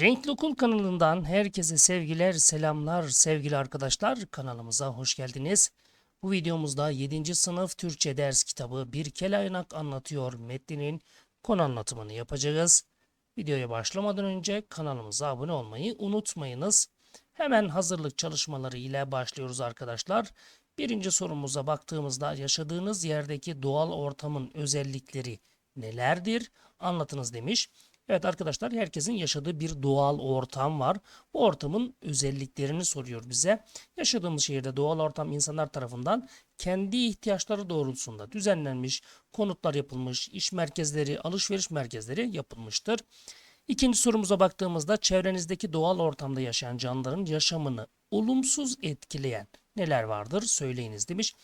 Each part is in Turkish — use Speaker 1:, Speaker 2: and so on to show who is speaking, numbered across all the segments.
Speaker 1: Renkli Okul kanalından herkese sevgiler, selamlar sevgili arkadaşlar. Kanalımıza hoş geldiniz. Bu videomuzda 7. sınıf Türkçe ders kitabı Bir Kelaynak Anlatıyor metninin konu anlatımını yapacağız. Videoya başlamadan önce kanalımıza abone olmayı unutmayınız. Hemen hazırlık çalışmaları ile başlıyoruz arkadaşlar. Birinci sorumuza baktığımızda yaşadığınız yerdeki doğal ortamın özellikleri nelerdir? Anlatınız demiş. Evet arkadaşlar herkesin yaşadığı bir doğal ortam var. Bu ortamın özelliklerini soruyor bize. Yaşadığımız şehirde doğal ortam insanlar tarafından kendi ihtiyaçları doğrultusunda düzenlenmiş, konutlar yapılmış, iş merkezleri, alışveriş merkezleri yapılmıştır. İkinci sorumuza baktığımızda çevrenizdeki doğal ortamda yaşayan canlıların yaşamını olumsuz etkileyen neler vardır söyleyiniz demiş.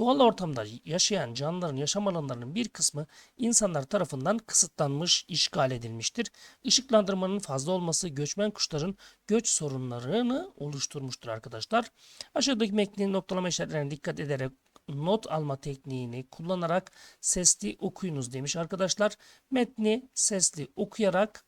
Speaker 1: Doğal ortamda yaşayan canlıların yaşam alanlarının bir kısmı insanlar tarafından kısıtlanmış, işgal edilmiştir. Işıklandırmanın fazla olması göçmen kuşların göç sorunlarını oluşturmuştur arkadaşlar. Aşağıdaki metnin noktalama işaretlerine dikkat ederek not alma tekniğini kullanarak sesli okuyunuz demiş arkadaşlar. Metni sesli okuyarak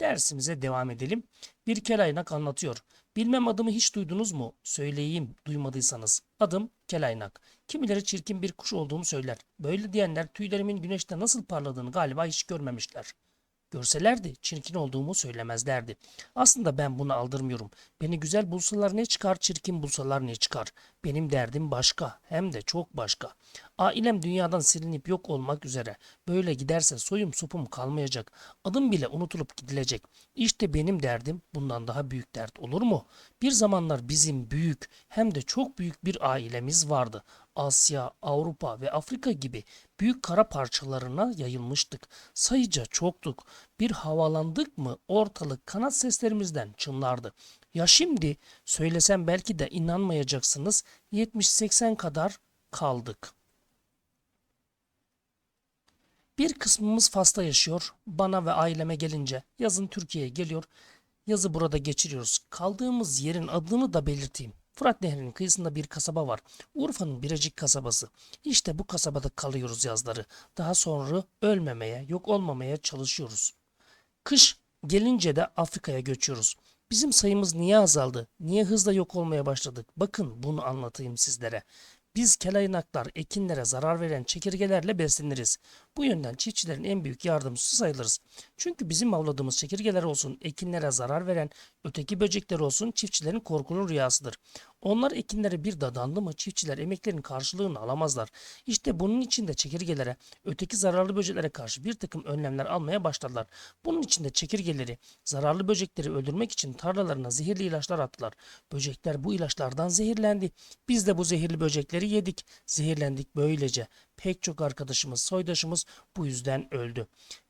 Speaker 1: dersimize devam edelim. Bir kelaynak anlatıyor. Bilmem adımı hiç duydunuz mu? Söyleyeyim duymadıysanız. Adım kelaynak. Kimileri çirkin bir kuş olduğumu söyler. Böyle diyenler tüylerimin güneşte nasıl parladığını galiba hiç görmemişler. Görselerdi çirkin olduğumu söylemezlerdi. Aslında ben bunu aldırmıyorum. Beni güzel bulsalar ne çıkar, çirkin bulsalar ne çıkar. Benim derdim başka, hem de çok başka. Ailem dünyadan silinip yok olmak üzere. Böyle giderse soyum sopum kalmayacak. Adım bile unutulup gidilecek. İşte benim derdim bundan daha büyük dert olur mu? Bir zamanlar bizim büyük hem de çok büyük bir ailemiz vardı. Asya, Avrupa ve Afrika gibi büyük kara parçalarına yayılmıştık. Sayıca çoktuk. Bir havalandık mı ortalık kanat seslerimizden çınlardı. Ya şimdi söylesem belki de inanmayacaksınız 70-80 kadar kaldık. Bir kısmımız Fas'ta yaşıyor. Bana ve aileme gelince yazın Türkiye'ye geliyor. Yazı burada geçiriyoruz. Kaldığımız yerin adını da belirteyim. Fırat Nehri'nin kıyısında bir kasaba var. Urfa'nın Birecik kasabası. İşte bu kasabada kalıyoruz yazları. Daha sonra ölmemeye, yok olmamaya çalışıyoruz. Kış gelince de Afrika'ya göçüyoruz. Bizim sayımız niye azaldı? Niye hızla yok olmaya başladık? Bakın bunu anlatayım sizlere. Biz kelaynaklar ekinlere zarar veren çekirgelerle besleniriz. Bu yönden çiftçilerin en büyük yardımcısı sayılırız. Çünkü bizim avladığımız çekirgeler olsun, ekinlere zarar veren öteki böcekler olsun çiftçilerin korkunun rüyasıdır. Onlar ekinlere bir dadandı mı çiftçiler emeklerin karşılığını alamazlar. İşte bunun için de çekirgelere, öteki zararlı böceklere karşı bir takım önlemler almaya başladılar. Bunun için de çekirgeleri, zararlı böcekleri öldürmek için tarlalarına zehirli ilaçlar attılar. Böcekler bu ilaçlardan zehirlendi. Biz de bu zehirli böcekleri yedik. Zehirlendik böylece. Pek çok arkadaşımız, soydaşımız bu yüzden öldü.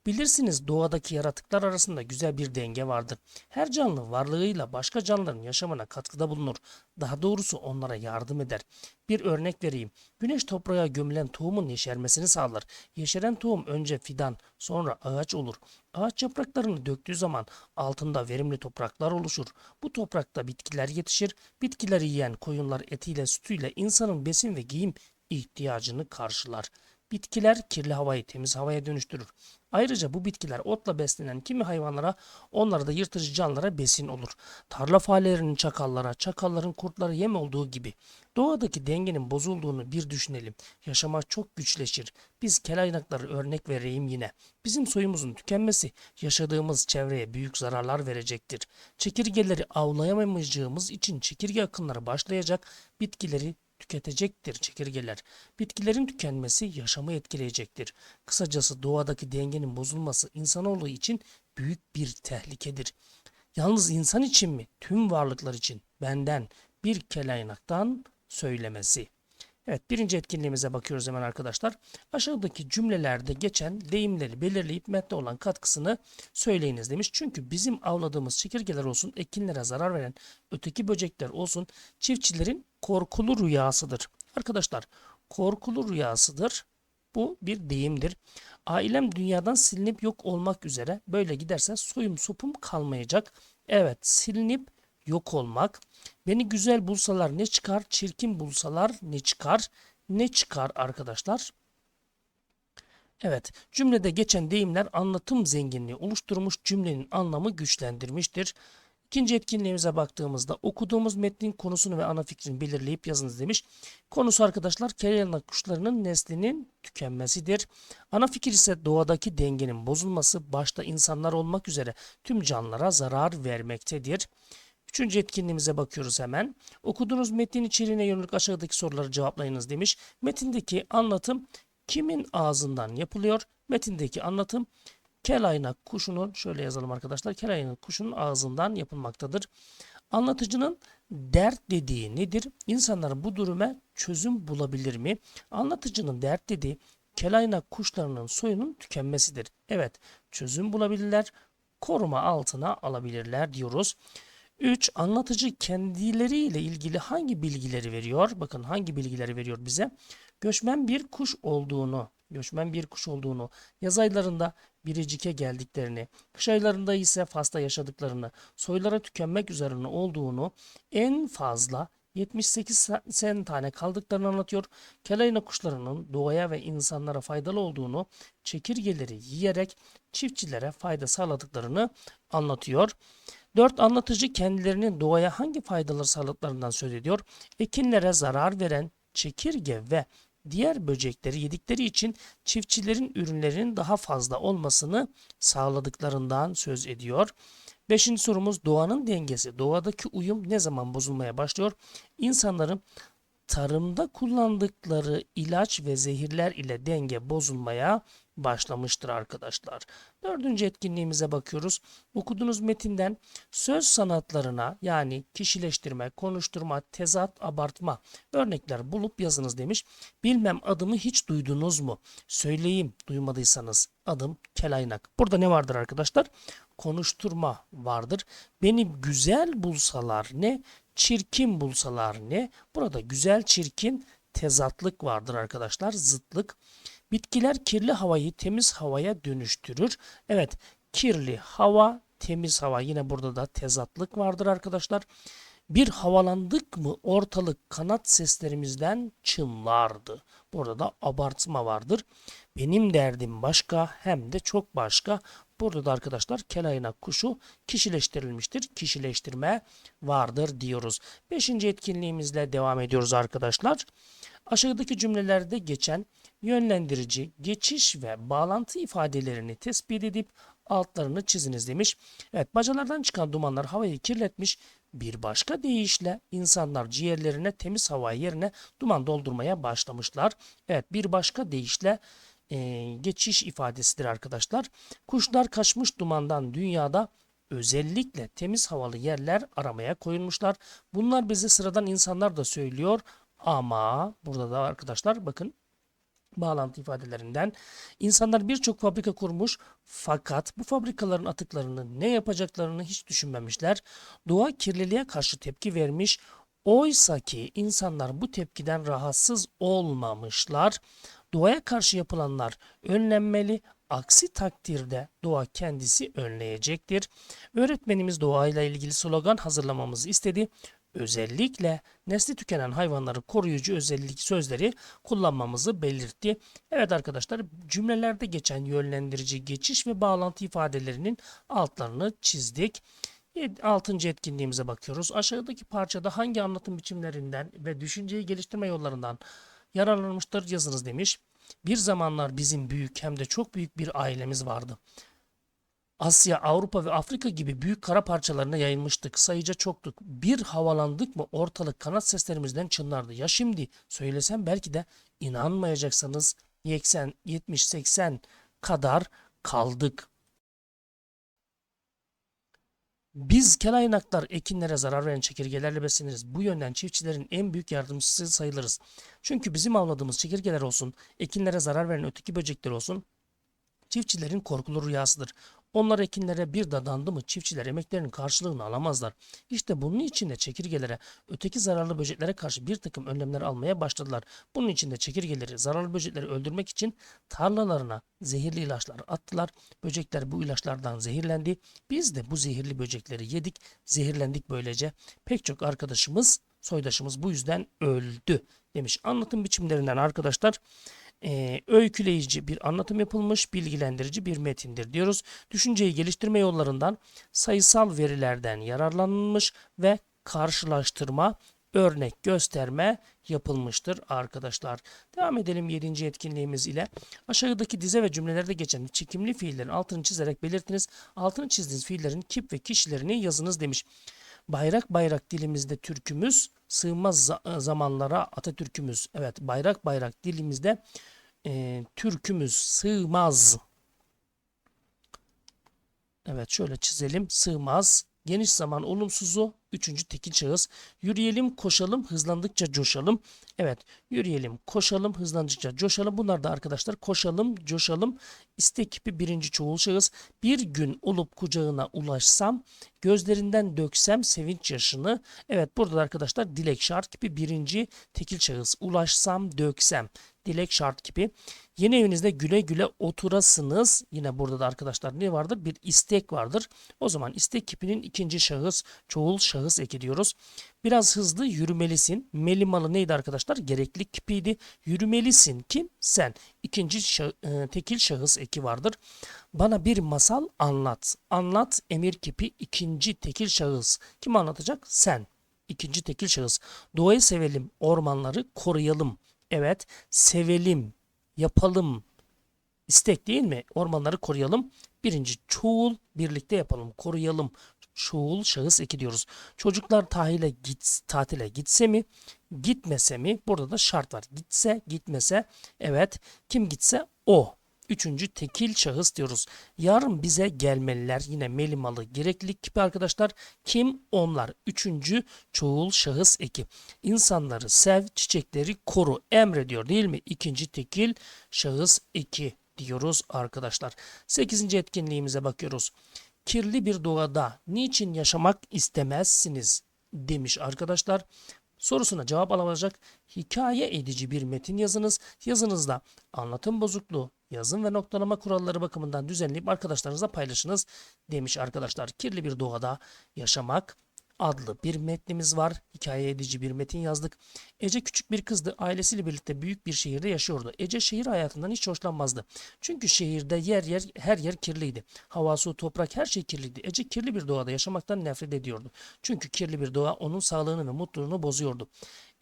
Speaker 1: Bilirsiniz doğadaki yaratıklar arasında güzel bir denge vardır. Her canlı varlığıyla başka canlıların yaşamına katkıda bulunur. Daha doğrusu onlara yardım eder. Bir örnek vereyim. Güneş toprağa gömülen tohumun yeşermesini sağlar. Yeşeren tohum önce fidan, sonra ağaç olur. Ağaç yapraklarını döktüğü zaman altında verimli topraklar oluşur. Bu toprakta bitkiler yetişir. Bitkileri yiyen koyunlar etiyle sütüyle insanın besin ve giyim ihtiyacını karşılar. Bitkiler kirli havayı temiz havaya dönüştürür. Ayrıca bu bitkiler otla beslenen kimi hayvanlara, onlara da yırtıcı canlılara besin olur. Tarla farelerinin çakallara, çakalların kurtlara yem olduğu gibi. Doğadaki dengenin bozulduğunu bir düşünelim. Yaşama çok güçleşir. Biz kelaynakları örnek vereyim yine. Bizim soyumuzun tükenmesi yaşadığımız çevreye büyük zararlar verecektir. Çekirgeleri avlayamayacağımız için çekirge akınları başlayacak, bitkileri tüketecektir çekirgeler. Bitkilerin tükenmesi yaşamı etkileyecektir. Kısacası doğadaki dengenin bozulması insanoğlu için büyük bir tehlikedir. Yalnız insan için mi? Tüm varlıklar için benden bir kelaynaktan söylemesi. Evet birinci etkinliğimize bakıyoruz hemen arkadaşlar. Aşağıdaki cümlelerde geçen deyimleri belirleyip metne olan katkısını söyleyiniz demiş. Çünkü bizim avladığımız çekirgeler olsun, ekinlere zarar veren öteki böcekler olsun çiftçilerin korkulu rüyasıdır. Arkadaşlar korkulu rüyasıdır. Bu bir deyimdir. Ailem dünyadan silinip yok olmak üzere. Böyle giderse soyum sopum kalmayacak. Evet silinip yok olmak. Beni güzel bulsalar ne çıkar? Çirkin bulsalar ne çıkar? Ne çıkar arkadaşlar? Evet, cümlede geçen deyimler anlatım zenginliği oluşturmuş, cümlenin anlamı güçlendirmiştir. İkinci etkinliğimize baktığımızda okuduğumuz metnin konusunu ve ana fikrini belirleyip yazınız demiş. Konusu arkadaşlar kereyana kuşlarının neslinin tükenmesidir. Ana fikir ise doğadaki dengenin bozulması başta insanlar olmak üzere tüm canlılara zarar vermektedir. Üçüncü etkinliğimize bakıyoruz hemen. Okuduğunuz metnin içeriğine yönelik aşağıdaki soruları cevaplayınız demiş. Metindeki anlatım kimin ağzından yapılıyor? Metindeki anlatım kelaynak kuşunun şöyle yazalım arkadaşlar. Kelaynak kuşunun ağzından yapılmaktadır. Anlatıcının dert dediği nedir? İnsanlar bu duruma çözüm bulabilir mi? Anlatıcının dert dediği kelaynak kuşlarının soyunun tükenmesidir. Evet, çözüm bulabilirler, koruma altına alabilirler diyoruz. 3. Anlatıcı kendileriyle ilgili hangi bilgileri veriyor? Bakın hangi bilgileri veriyor bize? Göçmen bir kuş olduğunu, göçmen bir kuş olduğunu, yaz aylarında biricike geldiklerini, kış aylarında ise Fas'ta yaşadıklarını, soylara tükenmek üzerine olduğunu, en fazla 78 sen tane kaldıklarını anlatıyor. Kelayna kuşlarının doğaya ve insanlara faydalı olduğunu, çekirgeleri yiyerek çiftçilere fayda sağladıklarını anlatıyor. 4. Anlatıcı kendilerinin doğaya hangi faydaları sağladıklarından söz ediyor. Ekinlere zarar veren çekirge ve diğer böcekleri yedikleri için çiftçilerin ürünlerinin daha fazla olmasını sağladıklarından söz ediyor. Beşinci sorumuz doğanın dengesi. Doğadaki uyum ne zaman bozulmaya başlıyor? İnsanların tarımda kullandıkları ilaç ve zehirler ile denge bozulmaya başlamıştır arkadaşlar. Dördüncü etkinliğimize bakıyoruz. Okuduğunuz metinden söz sanatlarına yani kişileştirme, konuşturma, tezat, abartma örnekler bulup yazınız demiş. Bilmem adımı hiç duydunuz mu? Söyleyeyim duymadıysanız adım Kelaynak. Burada ne vardır arkadaşlar? Konuşturma vardır. Beni güzel bulsalar ne? Çirkin bulsalar ne? Burada güzel çirkin tezatlık vardır arkadaşlar. Zıtlık. Bitkiler kirli havayı temiz havaya dönüştürür. Evet, kirli hava, temiz hava. Yine burada da tezatlık vardır arkadaşlar. Bir havalandık mı ortalık kanat seslerimizden çınlardı. Burada da abartma vardır. Benim derdim başka hem de çok başka. Burada da arkadaşlar kelaynak kuşu kişileştirilmiştir. Kişileştirme vardır diyoruz. Beşinci etkinliğimizle devam ediyoruz arkadaşlar. Aşağıdaki cümlelerde geçen yönlendirici, geçiş ve bağlantı ifadelerini tespit edip altlarını çiziniz demiş. Evet bacalardan çıkan dumanlar havayı kirletmiş. Bir başka deyişle insanlar ciğerlerine temiz hava yerine duman doldurmaya başlamışlar. Evet bir başka deyişle e, geçiş ifadesidir arkadaşlar. Kuşlar kaçmış dumandan dünyada özellikle temiz havalı yerler aramaya koyulmuşlar. Bunlar bize sıradan insanlar da söylüyor ama burada da arkadaşlar bakın bağlantı ifadelerinden insanlar birçok fabrika kurmuş fakat bu fabrikaların atıklarını ne yapacaklarını hiç düşünmemişler. Doğa kirliliğe karşı tepki vermiş. Oysa ki insanlar bu tepkiden rahatsız olmamışlar. Doğaya karşı yapılanlar önlenmeli. Aksi takdirde doğa kendisi önleyecektir. Öğretmenimiz doğayla ilgili slogan hazırlamamızı istedi özellikle nesli tükenen hayvanları koruyucu özellik sözleri kullanmamızı belirtti. Evet arkadaşlar cümlelerde geçen yönlendirici geçiş ve bağlantı ifadelerinin altlarını çizdik. Altıncı etkinliğimize bakıyoruz. Aşağıdaki parçada hangi anlatım biçimlerinden ve düşünceyi geliştirme yollarından yararlanmıştır yazınız demiş. Bir zamanlar bizim büyük hem de çok büyük bir ailemiz vardı. Asya, Avrupa ve Afrika gibi büyük kara parçalarına yayılmıştık. Sayıca çoktuk. Bir havalandık mı ortalık kanat seslerimizden çınlardı. Ya şimdi söylesem belki de inanmayacaksınız 80, 70, 80 kadar kaldık. Biz kelaynaklar ekinlere zarar veren çekirgelerle besleniriz. Bu yönden çiftçilerin en büyük yardımcısı sayılırız. Çünkü bizim avladığımız çekirgeler olsun, ekinlere zarar veren öteki böcekler olsun, çiftçilerin korkulu rüyasıdır. Onlar ekinlere bir dadandı mı çiftçiler emeklerinin karşılığını alamazlar. İşte bunun için de çekirgelere, öteki zararlı böceklere karşı bir takım önlemler almaya başladılar. Bunun için de çekirgeleri, zararlı böcekleri öldürmek için tarlalarına zehirli ilaçlar attılar. Böcekler bu ilaçlardan zehirlendi. Biz de bu zehirli böcekleri yedik, zehirlendik böylece. Pek çok arkadaşımız, soydaşımız bu yüzden öldü demiş. Anlatım biçimlerinden arkadaşlar e, öyküleyici bir anlatım yapılmış, bilgilendirici bir metindir diyoruz. Düşünceyi geliştirme yollarından sayısal verilerden yararlanılmış ve karşılaştırma, örnek gösterme yapılmıştır arkadaşlar. Devam edelim 7. etkinliğimiz ile. Aşağıdaki dize ve cümlelerde geçen çekimli fiillerin altını çizerek belirtiniz. Altını çizdiğiniz fiillerin kip ve kişilerini yazınız demiş. Bayrak bayrak dilimizde türkümüz, sığmaz za- zamanlara Atatürk'ümüz. Evet bayrak bayrak dilimizde e, türkümüz sığmaz. Evet şöyle çizelim. Sığmaz. Geniş zaman olumsuzu. Üçüncü tekil şahıs. Yürüyelim, koşalım, hızlandıkça coşalım. Evet, yürüyelim, koşalım, hızlandıkça coşalım. Bunlar da arkadaşlar koşalım, coşalım. İstek kipi birinci çoğul şahıs. Bir gün olup kucağına ulaşsam, gözlerinden döksem sevinç yaşını. Evet, burada da arkadaşlar dilek şart kipi birinci tekil şahıs. Ulaşsam, döksem. Dilek şart kipi. Yeni evinizde güle güle oturasınız. Yine burada da arkadaşlar ne vardır? Bir istek vardır. O zaman istek kipinin ikinci şahıs çoğul şahıs eki diyoruz. Biraz hızlı yürümelisin. Melimalı neydi arkadaşlar? Gereklilik kipiydi. Yürümelisin. Kim? Sen. İkinci şah- e, tekil şahıs eki vardır. Bana bir masal anlat. Anlat emir kipi ikinci tekil şahıs. Kim anlatacak? Sen. İkinci tekil şahıs. Doğayı sevelim. Ormanları koruyalım. Evet. Sevelim. Yapalım. İstek değil mi? Ormanları koruyalım. Birinci çoğul birlikte yapalım. Koruyalım. Çoğul şahıs eki diyoruz. Çocuklar tahile git, tatile gitse mi? Gitmese mi? Burada da şart var. Gitse, gitmese. Evet. Kim gitse o. Üçüncü tekil şahıs diyoruz. Yarın bize gelmeliler. Yine melimalı gereklilik gibi arkadaşlar. Kim? Onlar. Üçüncü çoğul şahıs eki. İnsanları sev, çiçekleri koru. Emrediyor değil mi? İkinci tekil şahıs eki diyoruz arkadaşlar. Sekizinci etkinliğimize bakıyoruz. Kirli bir doğada niçin yaşamak istemezsiniz demiş arkadaşlar. Sorusuna cevap alamayacak hikaye edici bir metin yazınız. Yazınızda anlatım bozukluğu, yazım ve noktalama kuralları bakımından düzenleyip arkadaşlarınızla paylaşınız demiş arkadaşlar. Kirli bir doğada yaşamak adlı bir metnimiz var. Hikaye edici bir metin yazdık. Ece küçük bir kızdı. Ailesiyle birlikte büyük bir şehirde yaşıyordu. Ece şehir hayatından hiç hoşlanmazdı. Çünkü şehirde yer yer her yer kirliydi. Hava, su, toprak her şey kirliydi. Ece kirli bir doğada yaşamaktan nefret ediyordu. Çünkü kirli bir doğa onun sağlığını ve mutluluğunu bozuyordu.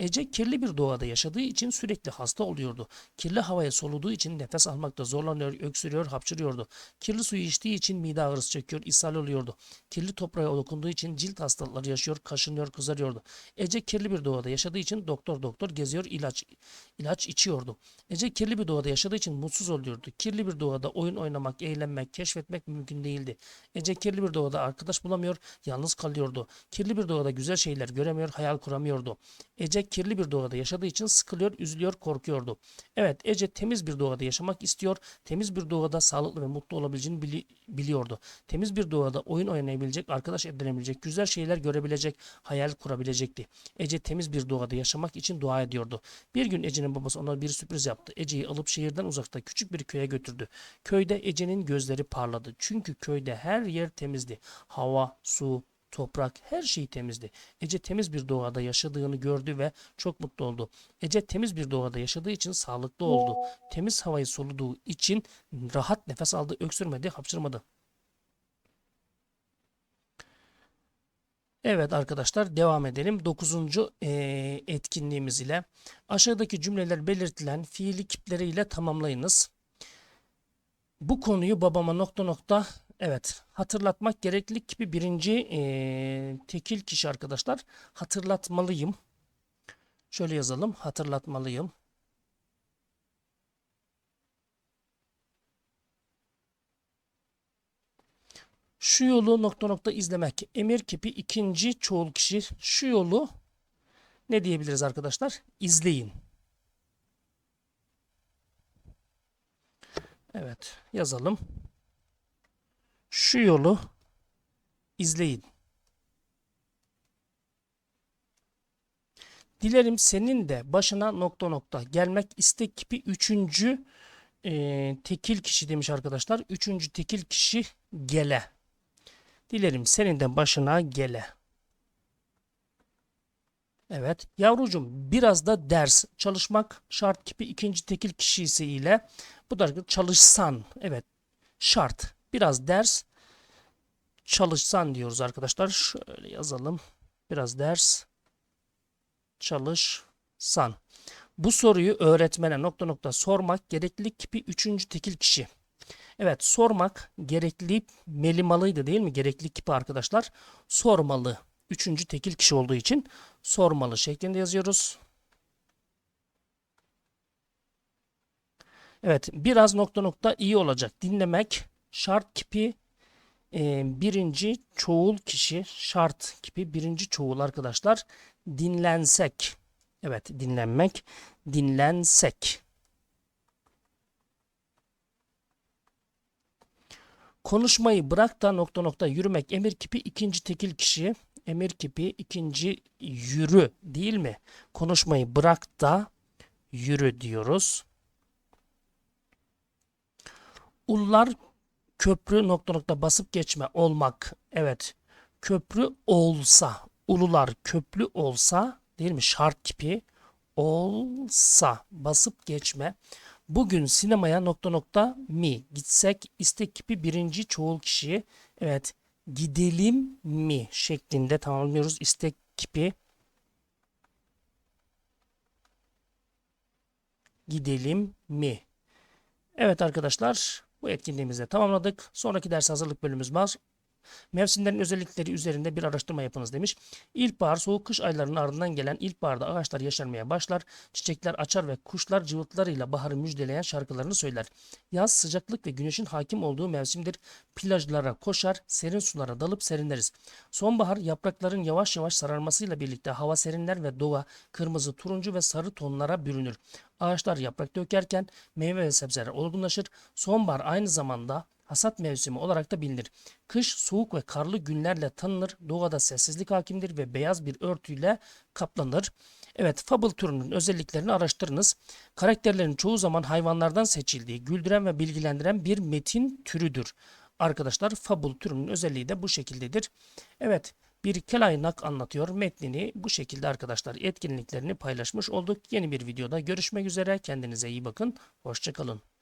Speaker 1: Ece kirli bir doğada yaşadığı için sürekli hasta oluyordu. Kirli havaya soluduğu için nefes almakta zorlanıyor, öksürüyor, hapşırıyordu. Kirli suyu içtiği için mide ağrısı çekiyor, ishal oluyordu. Kirli toprağa dokunduğu için cilt hastalıkları yaşıyor, kaşınıyor, kızarıyordu. Ece kirli bir doğada yaşadığı için doktor doktor geziyor, ilaç ilaç içiyordu. Ece kirli bir doğada yaşadığı için mutsuz oluyordu. Kirli bir doğada oyun oynamak, eğlenmek, keşfetmek mümkün değildi. Ece kirli bir doğada arkadaş bulamıyor, yalnız kalıyordu. Kirli bir doğada güzel şeyler göremiyor, hayal kuramıyordu. Ece kirli bir doğada yaşadığı için sıkılıyor, üzülüyor, korkuyordu. Evet, Ece temiz bir doğada yaşamak istiyor. Temiz bir doğada sağlıklı ve mutlu olabileceğini bili- biliyordu. Temiz bir doğada oyun oynayabilecek, arkadaş edinebilecek, güzel şeyler görebilecek, hayal kurabilecekti. Ece temiz bir doğada yaşamak için dua ediyordu. Bir gün Ece'nin babası ona bir sürpriz yaptı. Ece'yi alıp şehirden uzakta küçük bir köye götürdü. Köyde Ece'nin gözleri parladı. Çünkü köyde her yer temizdi. Hava, su, toprak her şey temizdi. Ece temiz bir doğada yaşadığını gördü ve çok mutlu oldu. Ece temiz bir doğada yaşadığı için sağlıklı oldu. Temiz havayı soluduğu için rahat nefes aldı, öksürmedi, hapşırmadı. Evet arkadaşlar devam edelim. Dokuzuncu eee, etkinliğimiz ile aşağıdaki cümleler belirtilen fiili kipleriyle tamamlayınız. Bu konuyu babama nokta nokta evet hatırlatmak gerekli gibi birinci eee, tekil kişi arkadaşlar hatırlatmalıyım. Şöyle yazalım hatırlatmalıyım. Şu yolu nokta nokta izlemek. Emir kipi ikinci çoğul kişi. Şu yolu ne diyebiliriz arkadaşlar? İzleyin. Evet yazalım. Şu yolu izleyin. Dilerim senin de başına nokta nokta gelmek istek kipi üçüncü eee, tekil kişi demiş arkadaşlar. Üçüncü tekil kişi gele. Dilerim senin de başına gele. Evet. Yavrucuğum biraz da ders çalışmak şart kipi ikinci tekil kişisi ile bu da çalışsan. Evet. Şart. Biraz ders çalışsan diyoruz arkadaşlar. Şöyle yazalım. Biraz ders çalışsan. Bu soruyu öğretmene nokta nokta sormak gereklilik kipi üçüncü tekil kişi. Evet sormak gerekli melimalıydı değil mi? Gereklilik kipi arkadaşlar. Sormalı. Üçüncü tekil kişi olduğu için sormalı şeklinde yazıyoruz. Evet biraz nokta nokta iyi olacak. Dinlemek şart kipi e, birinci çoğul kişi şart kipi birinci çoğul arkadaşlar. Dinlensek. Evet dinlenmek. Dinlensek. Konuşmayı bırak da nokta nokta yürümek. Emir kipi ikinci tekil kişi. Emir kipi ikinci yürü değil mi? Konuşmayı bırak da yürü diyoruz. Ullar köprü nokta nokta basıp geçme olmak. Evet. Köprü olsa, ulular köprü olsa değil mi? Şart kipi olsa basıp geçme. Bugün sinemaya nokta nokta mi gitsek istek kipi birinci çoğul kişi. Evet gidelim mi şeklinde tamamlıyoruz istek kipi. Gidelim mi? Evet arkadaşlar bu etkinliğimizi de tamamladık. Sonraki ders hazırlık bölümümüz var. Mevsimlerin özellikleri üzerinde bir araştırma yapınız demiş. İlkbahar soğuk kış aylarının ardından gelen ilkbaharda ağaçlar yeşermeye başlar, çiçekler açar ve kuşlar cıvıtlarıyla baharı müjdeleyen şarkılarını söyler. Yaz sıcaklık ve güneşin hakim olduğu mevsimdir. Plajlara koşar, serin sulara dalıp serinleriz. Sonbahar yaprakların yavaş yavaş sararmasıyla birlikte hava serinler ve doğa kırmızı, turuncu ve sarı tonlara bürünür. Ağaçlar yaprak dökerken meyve ve sebzeler olgunlaşır. Sonbahar aynı zamanda hasat mevsimi olarak da bilinir. Kış soğuk ve karlı günlerle tanınır. Doğada sessizlik hakimdir ve beyaz bir örtüyle kaplanır. Evet, Fable türünün özelliklerini araştırınız. Karakterlerin çoğu zaman hayvanlardan seçildiği, güldüren ve bilgilendiren bir metin türüdür. Arkadaşlar Fable türünün özelliği de bu şekildedir. Evet, bir kelaynak anlatıyor. Metnini bu şekilde arkadaşlar etkinliklerini paylaşmış olduk. Yeni bir videoda görüşmek üzere. Kendinize iyi bakın. Hoşçakalın.